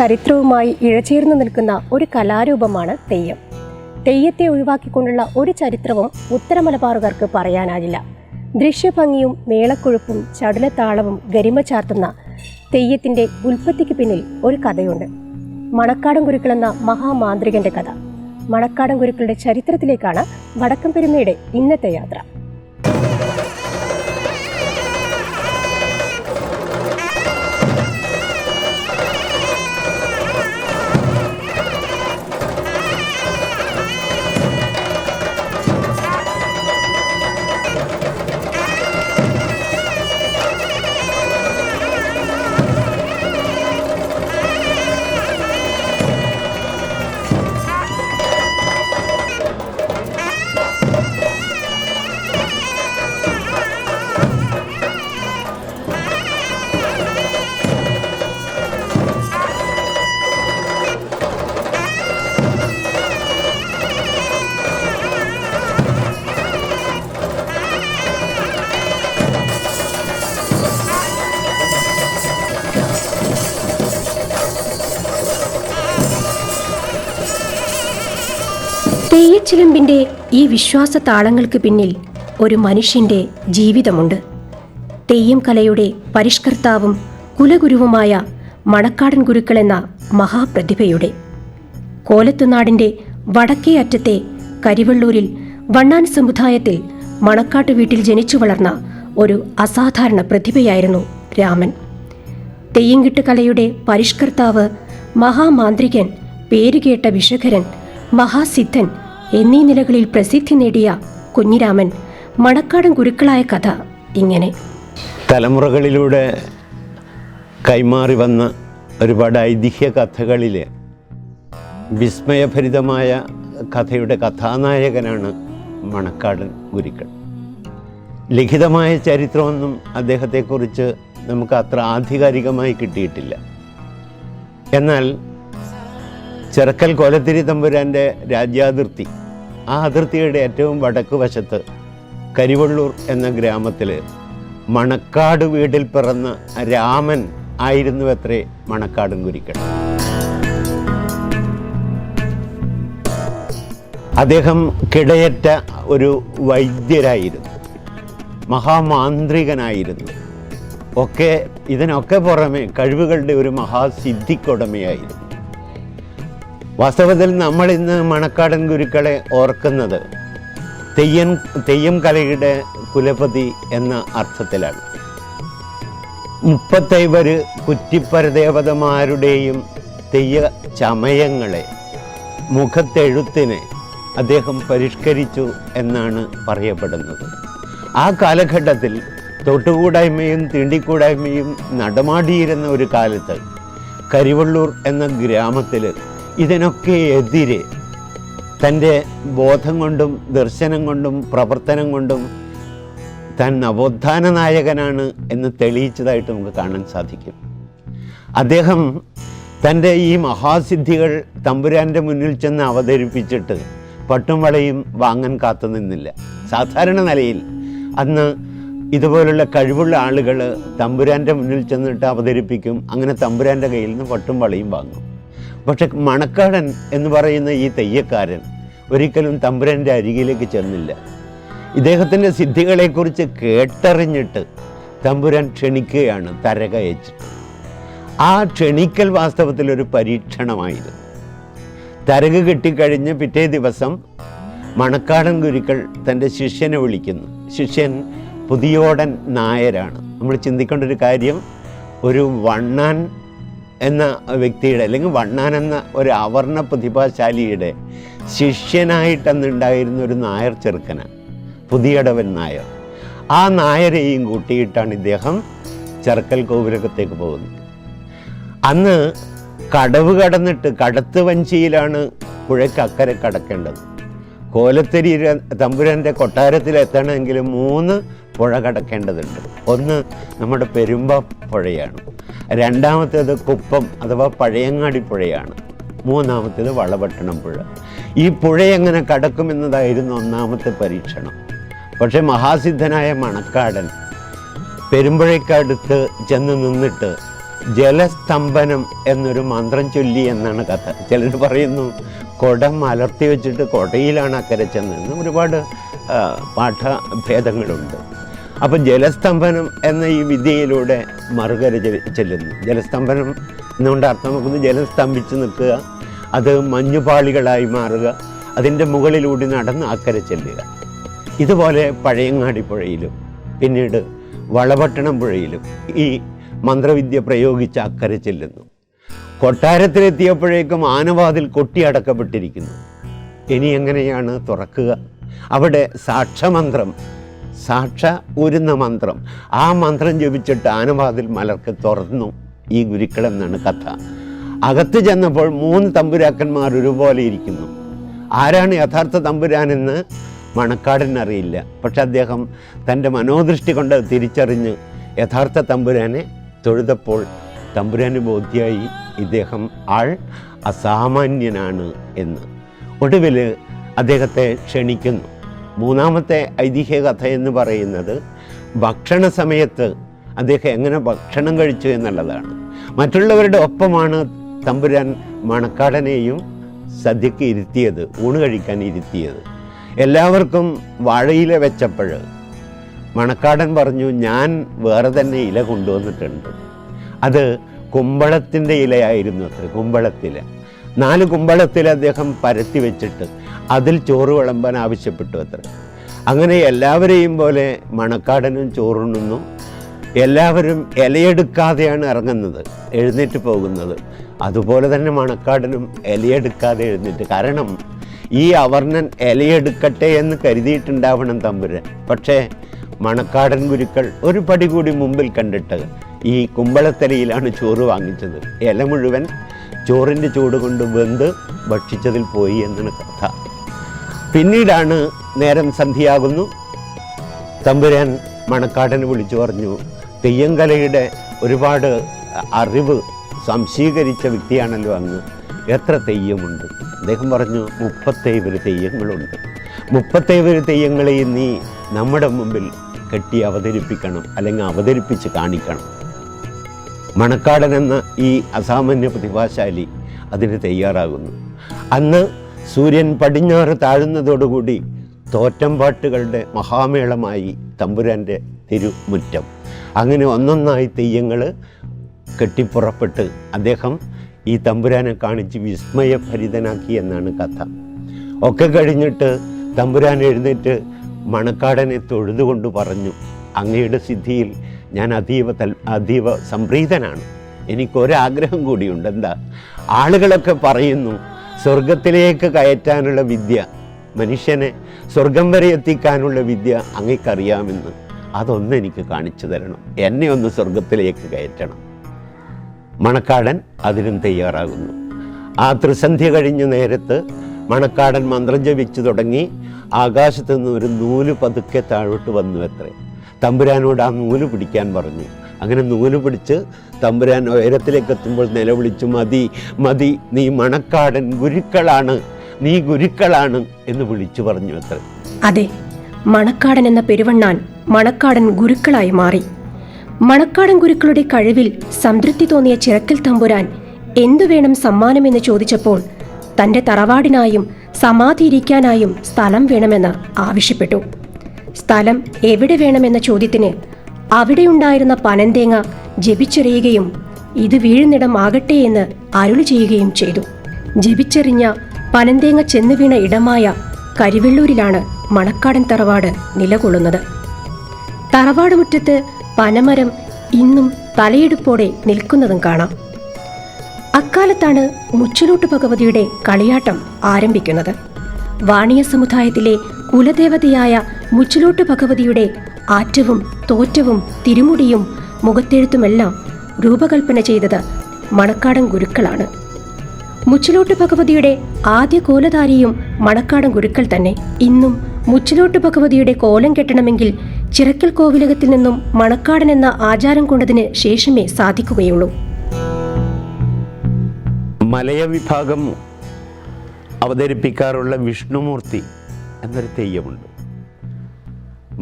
ചരിത്രവുമായി ഇഴചേർന്നു നിൽക്കുന്ന ഒരു കലാരൂപമാണ് തെയ്യം. തെയ്യത്തെ ഒഴിവാക്കിക്കൊണ്ടുള്ള ഒരു ചരിത്രവും ഉത്തരമലബാറുകാർക്ക് പറയാനാകില്ല. ദൃശ്യഭംഗിയും മേളക്കൊഴുപ്പും ചടുലത്താളവും ഗരിമ ചാർത്തുന്ന തെയ്യത്തിന്റെ ഉൽപ്പത്തിക്ക് പിന്നിൽ ഒരു കഥയുണ്ട്. മണക്കാടൻ ഗുരുക്കൾ എന്ന മഹാമാന്ത്രികന്റെ കഥ. മണക്കാടൻ ഗുരുക്കളുടെ ചരിത്രത്തിലേക്കാണ് വടക്കം പെരുമയുടെ ഇന്നത്തെ യാത്ര. തെയ്യച്ചിലമ്പിന്റെ ഈ വിശ്വാസ താളങ്ങൾക്ക് പിന്നിൽ ഒരു മനുഷ്യന്റെ ജീവിതമുണ്ട്. തെയ്യം കലയുടെ പരിഷ്കർത്താവും കുലഗുരുവുമായ മണക്കാടൻ ഗുരുക്കൾ എന്ന മഹാപ്രതിഭയുടെ. കോലത്തുനാടിന്റെ വടക്കേ അറ്റത്തെ കരിവള്ളൂരിൽ വണ്ണാൻ സമുദായത്തിൽ മണക്കാട്ട് വീട്ടിൽ ജനിച്ചു വളർന്ന ഒരു അസാധാരണ പ്രതിഭയായിരുന്നു രാമൻ. തെയ്യങ്കിട്ട് കലയുടെ പരിഷ്കർത്താവ് മഹാമാന്ത്രികൻ പേരുകേട്ട വിഷകരൻ മഹാസിദ്ധൻ എന്നീ നിലകളിൽ പ്രസിദ്ധി നേടിയ കുഞ്ഞിരാമൻ മണക്കാടൻ ഗുരുക്കളായ കഥ ഇങ്ങനെ. തലമുറകളിലൂടെ കൈമാറി വന്ന ഒരുപാട് ഐതിഹ്യ കഥകളിലെ വിസ്മയഭരിതമായ കഥയുടെ കഥാനായകനാണ് മണക്കാടൻ ഗുരുക്കൾ. ലിഖിതമായ ചരിത്രമൊന്നും അദ്ദേഹത്തെക്കുറിച്ച് നമുക്ക് അത്ര ആധികാരികമായി കിട്ടിയിട്ടില്ല. എന്നാൽ ചെറുക്കൽ കോലത്തിരി തമ്പുരാന്റെ രാജ്യാതിർത്തി. ആ അതിർത്തിയുടെ ഏറ്റവും വടക്ക് വശത്ത് കരിവള്ളൂർ എന്ന ഗ്രാമത്തിൽ മണക്കാട് വീട്ടിൽ പിറന്ന രാമൻ ആയിരുന്നു അത്രേ മണക്കാടും കുരിക്കൻ അദ്ദേഹം കിടയറ്റ ഒരു വൈദ്യരായിരുന്നു. മഹാമാന്ത്രികനായിരുന്നു. ഒക്കെ ഇതിനൊക്കെ പുറമെ കഴിവുകളുടെ ഒരു മഹാസിദ്ധിക്കുടമയായിരുന്നു. വാസ്തവത്തിൽ നമ്മൾ ഇന്ന് മണക്കാടൻ ഗുരുക്കളെ ഓർക്കുന്നത് തെയ്യം തെയ്യം കലയുടെ കുലപതി എന്ന അർത്ഥത്തിലാണ്. മുപ്പത്തൈവര് കുറ്റിപ്പരദേവതമാരുടെയും തെയ്യ ചമയങ്ങളെ മുഖത്തെഴുത്തിനെ അദ്ദേഹം പരിഷ്കരിച്ചു എന്നാണ് പറയപ്പെടുന്നത്. ആ കാലഘട്ടത്തിൽ തൊട്ടുകൂടായ്മയും തീണ്ടിക്കൂടായ്മയും നടമാടിയിരുന്ന ഒരു കാലത്ത് കരിവള്ളൂർ എന്ന ഗ്രാമത്തിൽ ഇതിനൊക്കെ എതിരെ തന്റെ ബോധം കൊണ്ടും ദർശനം കൊണ്ടും പ്രവർത്തനം കൊണ്ടും താൻ നവോത്ഥാന നായകനാണ് എന്ന് തെളിയിച്ചതായിട്ട് നമുക്ക് കാണാൻ സാധിക്കും. അദ്ദേഹം തന്റെ ഈ മഹാസിദ്ധികൾ തമ്പുരാന്റെ മുന്നിൽ ചെന്ന് അവതരിപ്പിച്ചിട്ട് പട്ടും വളയും വാങ്ങാൻ കാത്തു നിന്നില്ല. സാധാരണ നിലയിൽ അന്ന് ഇതുപോലുള്ള കഴിവുള്ള ആളുകൾ തമ്പുരാന്റെ മുന്നിൽ ചെന്നിട്ട് അവതരിപ്പിക്കും. അങ്ങനെ തമ്പുരാന്റെ കയ്യിൽ നിന്ന് പട്ടും വളയും വാങ്ങും. പക്ഷെ മണക്കാടൻ എന്ന് പറയുന്ന ഈ തെയ്യക്കാരൻ ഒരിക്കലും തമ്പുരന്റെ അരികിലേക്ക് ചെന്നില്ല. ഇദ്ദേഹത്തിന്റെ സിദ്ധികളെക്കുറിച്ച് കേട്ടറിഞ്ഞിട്ട് തമ്പുരാൻ ക്ഷണിക്കുകയാണ് തരകയച്ചിട്ട് ആ ക്ഷണിക്കൽ വാസ്തവത്തിൽ ഒരു പരീക്ഷണമായിരുന്നു. തരക് കിട്ടിക്കഴിഞ്ഞ് പിറ്റേ ദിവസം മണക്കാടൻ ഗുരുക്കൾ തന്റെ ശിഷ്യനെ വിളിക്കുന്നു. ശിഷ്യൻ പുതിയോടൻ നായരാണ്. നമ്മൾ ചിന്തിക്കേണ്ട ഒരു കാര്യം ഒരു വണ്ണാൻ എന്ന വ്യക്തിയുടെ അല്ലെങ്കിൽ വണ്ണാൻ എന്ന ഒരു അവർണ പ്രതിഭാശാലിയുടെ ശിഷ്യനായിട്ടന്നുണ്ടായിരുന്ന ഒരു നായർ ചെറുക്കനാണ് പുതിയടവൻ നായർ. ആ നായരെയും കൂട്ടിയിട്ടാണ് ഇദ്ദേഹം ചെറുക്കൽ ഗോപുരകത്തേക്ക് പോകുന്നത്. അന്ന് കടവ് കടന്നിട്ട് കടത്ത് വഞ്ചിയിലാണ് പുഴയ്ക്ക് അക്കരെ കടക്കേണ്ടത്. കോലത്തരി തമ്പുരാന്റെ കൊട്ടാരത്തിൽ എത്തണമെങ്കിൽ മൂന്ന് പുഴ കടക്കേണ്ടതുണ്ട്. ഒന്ന് നമ്മുടെ പെരുമ്പ പുഴയാണ്. രണ്ടാമത്തേത് കുപ്പം അഥവാ പഴയങ്ങാടി പുഴയാണ്. മൂന്നാമത്തേത് വളപട്ടണം പുഴ. ഈ പുഴ എങ്ങനെ കടക്കുമെന്നതായിരുന്നു ഒന്നാമത്തെ പരീക്ഷണം. പക്ഷേ മഹാസിദ്ധനായ മണക്കാടൻ പെരുമ്പഴയ്ക്കടുത്ത് ചെന്ന് നിന്നിട്ട് ജലസ്തംഭനം എന്നൊരു മന്ത്രം ചൊല്ലി എന്നാണ് കഥ. ചിലർ പറയുന്നു കുടം അലർത്തി വെച്ചിട്ട് കുടയിലാണ് അക്കരെ ഒരുപാട് പാഠഭേദങ്ങളുണ്ട്. അപ്പം ജലസ്തംഭനം എന്ന ഈ വിദ്യയിലൂടെ മറുകര ചെല്ലുന്നു. ജലസ്തംഭനം എന്നുകൊണ്ട് അർത്ഥമാക്കുന്നത് ജലം സ്തംഭിച്ച് നിൽക്കുക അത് മഞ്ഞുപാളികളായി മാറുക അതിന്റെ മുകളിലൂടെ നടന്ന് അക്കരെ ചെല്ലുക. ഇതുപോലെ പഴയങ്ങാടി പുഴയിലും പിന്നീട് വളപട്ടണം പുഴയിലും ഈ മന്ത്രവിദ്യ പ്രയോഗിച്ച് അക്കരെ ചെല്ലുന്നു. കൊട്ടാരത്തിലെത്തിയപ്പോഴേക്കും ആനവാതിൽ കൊട്ടിയടക്കപ്പെട്ടിരിക്കുന്നു ഇനി എങ്ങനെയാണ് തുറക്കുക? അവിടെ സാക്ഷമന്ത്രം സാക്ഷ ഉരുന്ന മന്ത്രം. ആ മന്ത്രം ജപിച്ചിട്ട് ആനവാതിൽ മലർക്ക് തുറന്നു ഈ ഗുരുക്കളെന്നാണ് കഥ. അകത്ത് ചെന്നപ്പോൾ മൂന്ന് തമ്പുരാക്കന്മാർ ഒരുപോലെ ഇരിക്കുന്നു. ആരാണ് യഥാർത്ഥ തമ്പുരാനെന്ന് മണക്കാടിനറിയില്ല പക്ഷെ അദ്ദേഹം തന്റെ മനോദൃഷ്ടി കൊണ്ട് തിരിച്ചറിഞ്ഞ് യഥാർത്ഥ തമ്പുരാനെ തൊഴുതപ്പോൾ തമ്പുരാന് ബോധ്യമായി ഇദ്ദേഹം ആൾ അസാമാന്യനാണ് എന്ന്. ഒടുവിൽ അദ്ദേഹത്തെ ക്ഷണിക്കുന്നു. മൂന്നാമത്തെ ഐതിഹ്യ കഥ എന്ന് പറയുന്നത് ഭക്ഷണ സമയത്ത് അദ്ദേഹം എങ്ങനെ ഭക്ഷണം കഴിച്ചു എന്നുള്ളതാണ്. മറ്റുള്ളവരുടെ ഒപ്പമാണ് തമ്പുരാൻ മണക്കാടനെയും സദ്യക്ക് ഇരുത്തിയത് ഊണ് കഴിക്കാൻ ഇരുത്തിയത്. എല്ലാവർക്കും വാഴയില വെച്ചപ്പോൾ മണക്കാടൻ പറഞ്ഞു ഞാൻ വേറെ തന്നെ ഇല കൊണ്ടുവന്നിട്ടുണ്ട്. അത് കുമ്പളത്തിന്റെ ഇലയായിരുന്നു അത്ര കുമ്പളത്തില. നാല് കുമ്പളത്തിൽ അദ്ദേഹം പരത്തി വെച്ചിട്ട് അതിൽ ചോറ് വിളമ്പാൻ ആവശ്യപ്പെട്ടു അത്ര. അങ്ങനെ എല്ലാവരെയും പോലെ മണക്കാടനും ചോറുണ്ണുന്നു. എല്ലാവരും ഇലയെടുക്കാതെയാണ് ഇറങ്ങുന്നത് എഴുന്നേറ്റ് പോകുന്നത്. അതുപോലെ തന്നെ മണക്കാടനും ഇലയെടുക്കാതെ എഴുന്നേറ്റ്. കാരണം ഈ അവർണൻ ഇലയെടുക്കട്ടെ എന്ന് കരുതിയിട്ടുണ്ടാവണം തമ്പുരാൻ. പക്ഷേ മണക്കാടൻ ഗുരുക്കൾ ഒരു പടി കൂടി മുമ്പിൽ കണ്ടിട്ട് ഈ കുമ്പളത്തലയിലാണ് ചോറ് വാങ്ങിച്ചത്. ഇല മുഴുവൻ ചോറിന്റെ ചൂട് കൊണ്ട് വെന്ത് ഭക്ഷിച്ചതിൽ പോയി എന്നാണ് കഥ. പിന്നീടാണ് നേരം സന്ധ്യയാകുന്നു. തമ്പുരാൻ മണക്കാടന് വിളിച്ചു പറഞ്ഞു തെയ്യങ്കലയുടെ ഒരുപാട് അറിവ് സംശീകരിച്ച വ്യക്തിയാണല്ലോ അങ്ങ്. എത്ര തെയ്യമുണ്ട്? അദ്ദേഹം പറഞ്ഞു മുപ്പത്തേഴ് തെയ്യങ്ങളുണ്ട്. മുപ്പത്തേഴ് തെയ്യങ്ങളെയും നീ നമ്മുടെ മുമ്പിൽ കെട്ടി അവതരിപ്പിക്കണം അല്ലെങ്കിൽ അവതരിപ്പിച്ച് കാണിക്കണം. മണക്കാടൻ എന്ന ഈ അസാമാന്യ പ്രതിഭാശാലി അതിന് തയ്യാറാകുന്നു. അന്ന് സൂര്യൻ പടിഞ്ഞാറ് താഴുന്നതോടുകൂടി തോറ്റം പാട്ടുകളുടെ മഹാമേളമായി തമ്പുരാന്റെ തിരുമുറ്റം. അങ്ങനെ ഒന്നൊന്നായി തെയ്യങ്ങൾ കെട്ടിപ്പുറപ്പെട്ട് അദ്ദേഹം ഈ തമ്പുരാനെ കാണിച്ച് വിസ്മയഭരിതനാക്കി എന്നാണ് കഥ. ഒക്കെ കഴിഞ്ഞിട്ട് തമ്പുരാൻ എഴുന്നേറ്റ് മണക്കാടനെ തൊഴുതുകൊണ്ട് പറഞ്ഞു അങ്ങയുടെ സിദ്ധിയിൽ ഞാൻ അതീവ തൽ അതീവ സംപ്രീതനാണ്. എനിക്കൊരാഗ്രഹം കൂടിയുണ്ട്. എന്താ? ആളുകളൊക്കെ പറയുന്നു സ്വർഗത്തിലേക്ക് കയറ്റാനുള്ള വിദ്യ മനുഷ്യനെ സ്വർഗം വരെ എത്തിക്കാനുള്ള വിദ്യ അങ്ങേക്കറിയാമെന്ന് അതൊന്ന് എനിക്ക് കാണിച്ചു തരണം. എന്നെ ഒന്ന് സ്വർഗത്തിലേക്ക് കയറ്റണം. മണക്കാടൻ അതിനും തയ്യാറാകുന്നു. ആ ത്രിസന്ധ്യ കഴിഞ്ഞ നേരത്ത് മണക്കാടൻ മന്ത്രം ജപിച്ചു തുടങ്ങി ആകാശത്തു നിന്ന് ഒരു നൂൽ പതുക്കെ താഴോട്ട് വന്നു അത്രേ തമ്പുരാനോട് ആ നൂൽ പിടിക്കാൻ പറഞ്ഞു. അങ്ങനെ നൂൽ പിടിച്ച് തമ്പുരാൻ ഉയരത്തിലേക്ക് എത്തുമ്പോൾ നിലവിളിച്ചു മതി മതി നീ മണക്കാടൻ ഗുരുക്കളാണ് നീ ഗുരുക്കളാണ് എന്ന് വിളിച്ചു പറഞ്ഞു അത്ര. അതെ മണക്കാടൻ എന്ന പെരുവണ്ണാൻ മണക്കാടൻ ഗുരുക്കളായി മാറി. മണക്കാടൻ ഗുരുക്കളുടെ കഴിവിൽ സംതൃപ്തി തോന്നിയ ചിറക്കൽ തമ്പുരാൻ എന്തു വേണം സമ്മാനമെന്ന് ചോദിച്ചപ്പോൾ തന്റെ തറവാടിനായും സമാധി സമാധിയിരിക്കാനായും സ്ഥലം വേണമെന്ന് ആവശ്യപ്പെട്ടു. സ്ഥലം എവിടെ വേണമെന്ന ചോദ്യത്തിന് അവിടെയുണ്ടായിരുന്ന പനന്തേങ്ങ ജപിച്ചെറിയുകയും ഇത് വീഴുന്നിടം ആകട്ടെ എന്ന് അരുളി ചെയ്യുകയും ചെയ്തു. ജപിച്ചെറിഞ്ഞ പനന്തേങ്ങ ചെന്നു വീണ ഇടമായ കരിവെള്ളൂരിലാണ് മണക്കാടൻ തറവാട് നിലകൊള്ളുന്നത്. തറവാട് മുറ്റത്ത് പനമരം ഇന്നും തലയെടുപ്പോടെ നിൽക്കുന്നതും കാണാം. അക്കാലത്താണ് മുച്ചിലോട്ട് ഭഗവതിയുടെ കളിയാട്ടം ആരംഭിക്കുന്നത്. വാണിയ സമുദായത്തിലെ കുലദേവതയായ മുച്ചിലോട്ട് ഭഗവതിയുടെ ആറ്റവും തോറ്റവും തിരുമുടിയും മുഖത്തെഴുത്തുമെല്ലാം രൂപകൽപ്പന ചെയ്തത് മണക്കാടൻ ഗുരുക്കളാണ്. മുച്ചിലോട്ട് ഭഗവതിയുടെ ആദ്യ കോലധാരിയും മണക്കാടൻ ഗുരുക്കൾ തന്നെ. ഇന്നും മുച്ചിലോട്ട് ഭഗവതിയുടെ കോലം കെട്ടണമെങ്കിൽ ചിറക്കൽ കോവിലകത്തിൽ നിന്നും മണക്കാടൻ എന്ന ആചാരം കൊണ്ടതിന് ശേഷമേ സാധിക്കുകയുള്ളൂ. മലയ വിഭാഗം അവതരിപ്പിക്കാറുള്ള വിഷ്ണുമൂർത്തി എന്നൊരു തെയ്യമുണ്ട്.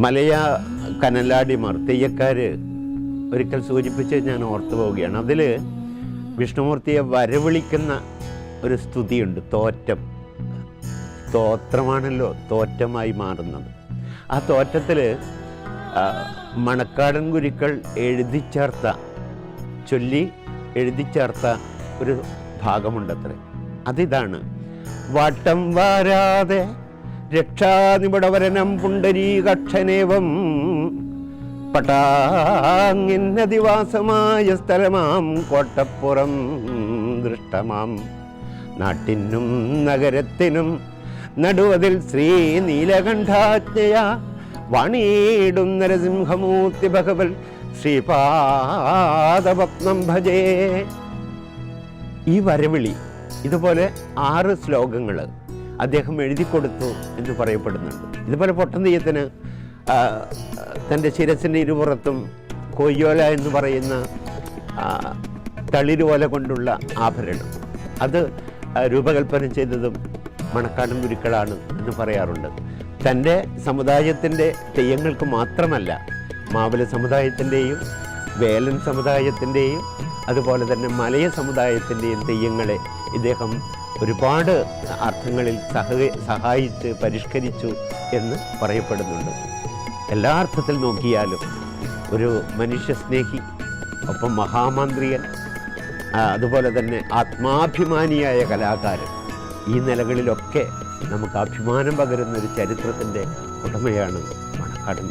മലയ കനലാടിമാർ തെയ്യക്കാർ ഒരിക്കൽ സൂചിപ്പിച്ച് ഞാൻ ഓർത്തു പോവുകയാണ്. അതിൽ വിഷ്ണുമൂർത്തിയെ വരവിളിക്കുന്ന ഒരു സ്തുതിയുണ്ട് തോറ്റം. സ്തോത്രമാണല്ലോ തോറ്റമായി മാറുന്നത്. ആ തോറ്റത്തിൽ മണക്കാടൻ ഗുരുക്കൾ എഴുതി ചേർത്ത ചൊല്ലി എഴുതി ചേർത്ത ഒരു ഭാഗമുണ്ടത്രേ. അതിതാണ് വട്ടം വാരാതെ രക്ഷാനിബിടവരനം പുണ്ടരീകക്ഷനേവം പട്ടാങ്ങിന്നതിവാസമായ സ്ഥലമാം കോട്ടപ്പുറം ദൃഷ്ടമാം. നാട്ടിനും നഗരത്തിനും നടുവതിൽ ശ്രീ നീലകണ്ഠാജ്ഞയ വാണിയിടും നരസിംഹമൂർത്തി ഭഗവൽ ശ്രീപാദപത്നം ഭജേ. ഈ വരവിളി ഇതുപോലെ ആറ് ശ്ലോകങ്ങൾ അദ്ദേഹം എഴുതി കൊടുത്തു എന്ന് പറയപ്പെടുന്നുണ്ട്. ഇതുപോലെ പൊട്ടന്തീയത്തിന് തന്റെ ശിരസിന്റെ ഇരുപുറത്തും കൊയ്യോല എന്ന് പറയുന്ന തളിരുവല കൊണ്ടുള്ള ആഭരണം. അത് രൂപകൽപ്പന ചെയ്തതും മണക്കാടൻ ഗുരുക്കളാണ് എന്ന് പറയാറുണ്ട്. തന്റെ സമുദായത്തിന്റെ തെയ്യങ്ങൾക്ക് മാത്രമല്ല മാവല സമുദായത്തിന്റെയും വേലൻ സമുദായത്തിന്റെയും അതുപോലെ തന്നെ മലയ സമുദായത്തിന്റെയും തെയ്യങ്ങളെ ഇദ്ദേഹം ഒരുപാട് അർത്ഥങ്ങളിൽ സഹ സഹായിച്ച് പരിഷ്കരിച്ചു എന്ന് പറയപ്പെടുന്നുണ്ട്. എല്ലാ അർത്ഥത്തിൽ നോക്കിയാലും ഒരു മനുഷ്യസ്നേഹി ഒപ്പം മഹാമന്ത്രിയൻ അതുപോലെ തന്നെ ആത്മാഭിമാനിയായ കലാകാരൻ ഈ നിലകളിലൊക്കെ നമുക്ക് അഭിമാനം പകരുന്ന ഒരു ചരിത്രത്തിന്റെ ഉടമയാണ് മണക്കാടൻ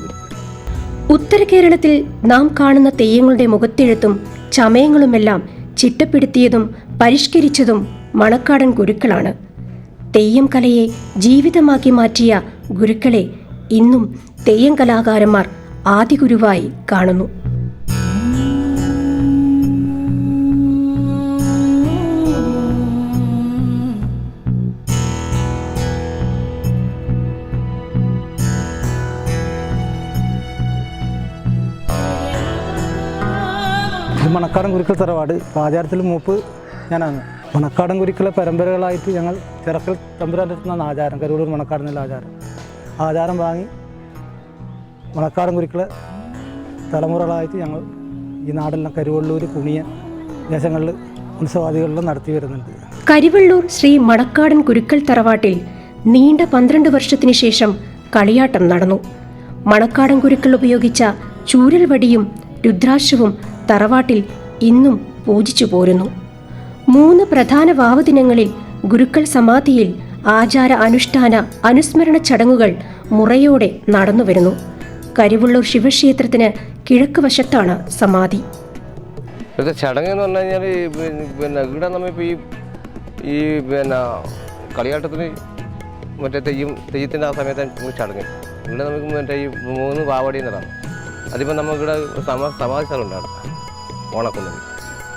ഉത്തര കേരളത്തിൽ നാം കാണുന്ന തെയ്യങ്ങളുടെ മുഖത്തെഴുത്തും ചമയങ്ങളുമെല്ലാം ചിട്ടപ്പെടുത്തിയതും പരിഷ്കരിച്ചതും മണക്കാടൻ ഗുരുക്കളാണ്. തെയ്യം കലയെ ജീവിതമാക്കി മാറ്റിയ ഗുരുക്കളെ ഇന്നും തെയ്യം കലാകാരന്മാർ ആദിഗുരുവായി കാണുന്നു. മണക്കാടൻ ഗുരുക്കൾ തറവാട്. ആചാരത്തിൽ മൂപ്പ് ഞാനാണ്. മണക്കാടൻ കുരുക്കളെ പരമ്പരകളായിട്ട് ഞങ്ങൾ ചിറക്കൽ തമ്പുരാന്റെ അടുത്തുനിന്നാണ് ആചാരം കരുവൂർ മണക്കാടനുള്ള ആചാരം. ആചാരം വാങ്ങി മണക്കാടൻ കുരുക്കളെ തലമുറകളായിട്ട് ഞങ്ങൾ ഈ നാടെല്ലാം കരുവള്ളൂർ കുണിയ ദേശങ്ങളിൽ ഉത്സവാദികളിലും നടത്തി വരുന്നുണ്ട്. കരിവള്ളൂർ ശ്രീ മണക്കാടൻ കുരുക്കൽ തറവാട്ടിൽ നീണ്ട പന്ത്രണ്ട് വർഷത്തിനു ശേഷം കളിയാട്ടം നടന്നു. മണക്കാടൻ കുരുക്കൾ ഉപയോഗിച്ച ചൂരൽ വടിയും രുദ്രാക്ഷവും തറവാട്ടിൽ ഇന്നും പൂജിച്ചു പോരുന്നു. മൂന്ന് പ്രധാന വാവുദിനങ്ങളിൽ ഗുരുക്കൾ സമാധിയിൽ ആചാര അനുഷ്ഠാന അനുസ്മരണ ചടങ്ങുകൾ മുറയോടെ നടന്നുവരുന്നു കരിവള്ളൂർ ശിവക്ഷേത്രത്തിന് കിഴക്ക് വശത്താണ് സമാധി. ചടങ്ങ് എന്ന് പറഞ്ഞു കഴിഞ്ഞാൽ പിന്നെ ഇവിടെ നമ്മളിപ്പോൾ ഈ ഈ പിന്നെ കളിയാട്ടത്തിന് മറ്റേ തെയ്യം തെയ്യത്തിന്റെ ആ സമയത്ത് ചടങ്ങ്. ഇവിടെ നമുക്ക് മറ്റേ ഈ മൂന്ന് പാവടി എന്നതാണ് അതിപ്പോൾ നമുക്കിവിടെ സമാ സമാധി സ്ഥലം ഉണ്ടാകും ഓണക്കുന്നിൽ.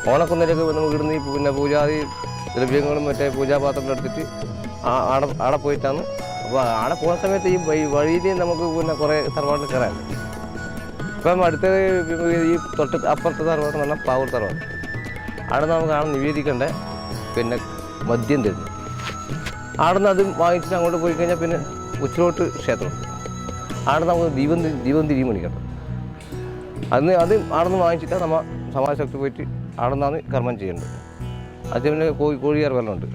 ഓണക്കുന്നിലേക്ക് നമുക്ക് ഇടുന്ന ഈ പിന്നെ പൂജാതി ദ്രവ്യങ്ങളും മറ്റേ പൂജാപാത്രങ്ങളും എടുത്തിട്ട് ആ- ആടെ ആടെ പോയിട്ടാണ്. അപ്പോൾ ആടെ പോകുന്ന സമയത്ത് ഈ വഴി- വഴിയിൽ നമുക്ക് പിന്നെ കുറേ തറവാട്ടിൽ കയറാൻ ഇപ്പം അടുത്ത ഈ തൊട്ട് അപ്പുറത്തെ തറവാട് എന്ന് പറഞ്ഞാൽ പാവൂർ തറവാട്. അവിടെ നമുക്ക് ആണ് നിവേദിക്കേണ്ട? പിന്നെ മദ്യം തരുന്നു അവിടെ നിന്ന് അത് വാങ്ങിച്ചിട്ട് അങ്ങോട്ട് പോയി കഴിഞ്ഞാൽ പിന്നെ ഉച്ചിലോട്ട് ക്ഷേത്രമുണ്ട് അവിടെ നമുക്ക് ദീപം ദീപം തിരിയും മണിക്കണം അന്ന് അത് അവിടെ നിന്ന് വാങ്ങിച്ചിട്ട് നമ്മൾ സമാജശക്തി പോയിട്ട് അവിടെ നിന്നാണ് കർമ്മം ചെയ്യേണ്ടത് അത് കോഴി കോഴിയാർ വെള്ളമുണ്ട്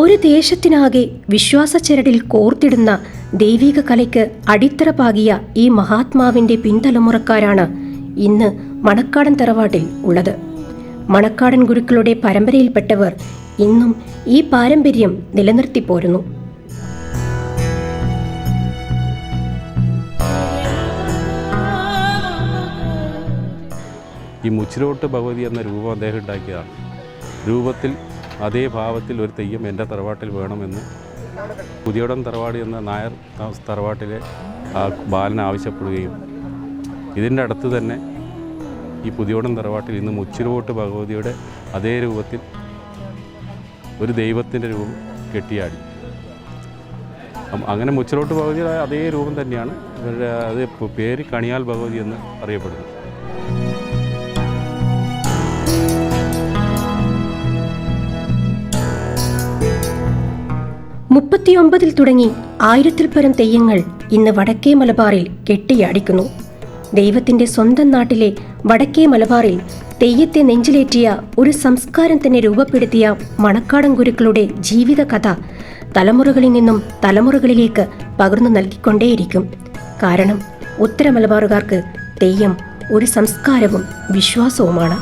ഒരു ദേശത്തിനാകെ വിശ്വാസച്ചരടിൽ കോർത്തിടുന്ന ദൈവിക കലയ്ക്ക് അടിത്തറ പാകിയ ഈ മഹാത്മാവിന്റെ പിൻതലമുറക്കാരാണ് ഇന്ന് മണക്കാടൻ തറവാട്ടിൽ ഉള്ളത്. മണക്കാടൻ ഗുരുക്കളുടെ പരമ്പരയിൽപ്പെട്ടവർ ഇന്നും ഈ പാരമ്പര്യം നിലനിർത്തി ഈ മുച്ചിലോട്ട് ഭഗവതി എന്ന രൂപം അദ്ദേഹം ഉണ്ടാക്കിയതാണ്. രൂപത്തിൽ അതേ ഭാവത്തിൽ ഒരു തെയ്യം എന്റെ തറവാട്ടിൽ വേണമെന്ന് പുതിയടം തറവാട് എന്ന നായർ തറവാട്ടിലെ ആ ബാലൻ ആവശ്യപ്പെടുകയും ഇതിന്റെ അടുത്ത് തന്നെ ഈ പുതിയോടം തറവാട്ടിൽ ഇന്ന് മുച്ചിലോട്ട് ഭഗവതിയുടെ അതേ രൂപത്തിൽ ഒരു ദൈവത്തിന്റെ രൂപം കെട്ടിയാടി. അങ്ങനെ മുച്ചിലോട്ട് ഭഗവതിയുടെ അതേ രൂപം തന്നെയാണ്. അത് പേര് കണിയാൽ ഭഗവതി എന്ന് അറിയപ്പെടുന്നത്. മുപ്പത്തിയൊമ്പതിൽ തുടങ്ങി ആയിരത്തിൽ പരം തെയ്യങ്ങൾ ഇന്ന് വടക്കേ മലബാറിൽ കെട്ടിയാടിക്കുന്നു. ദൈവത്തിന്റെ സ്വന്തം നാട്ടിലെ വടക്കേ മലബാറിൽ തെയ്യത്തെ നെഞ്ചിലേറ്റിയ ഒരു സംസ്കാരം തന്നെ രൂപപ്പെടുത്തിയ മണക്കാടൻ ഗുരുക്കളുടെ ജീവിത കഥ തലമുറകളിൽ നിന്നും തലമുറകളിലേക്ക് പകർന്നു നൽകിക്കൊണ്ടേയിരിക്കും. കാരണം ഉത്തര മലബാറുകാർക്ക് തെയ്യം ഒരു സംസ്കാരവും വിശ്വാസവുമാണ്.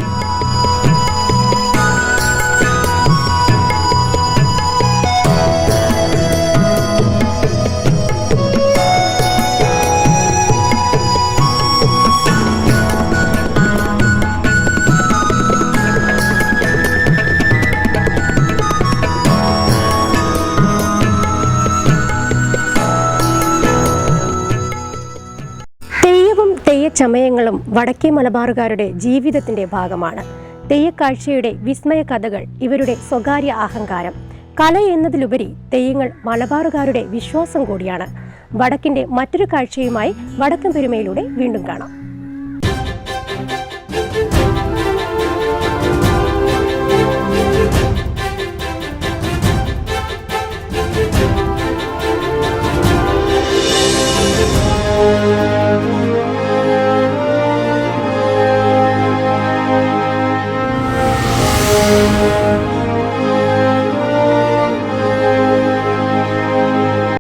വടക്കേ മലബാറുകാരുടെ ജീവിതത്തിന്റെ ഭാഗമാണ്. തെയ്യക്കാഴ്ചയുടെ വിസ്മയ കഥകൾ ഇവരുടെ സ്വകാര്യ അഹങ്കാരം. കല എന്നതിലുപരി തെയ്യങ്ങൾ മലബാറുകാരുടെ വിശ്വാസം കൂടിയാണ്. വടക്കിന്റെ മറ്റൊരു കാഴ്ചയുമായി വടക്കൻ പെരുമയിലൂടെ വീണ്ടും കാണാം.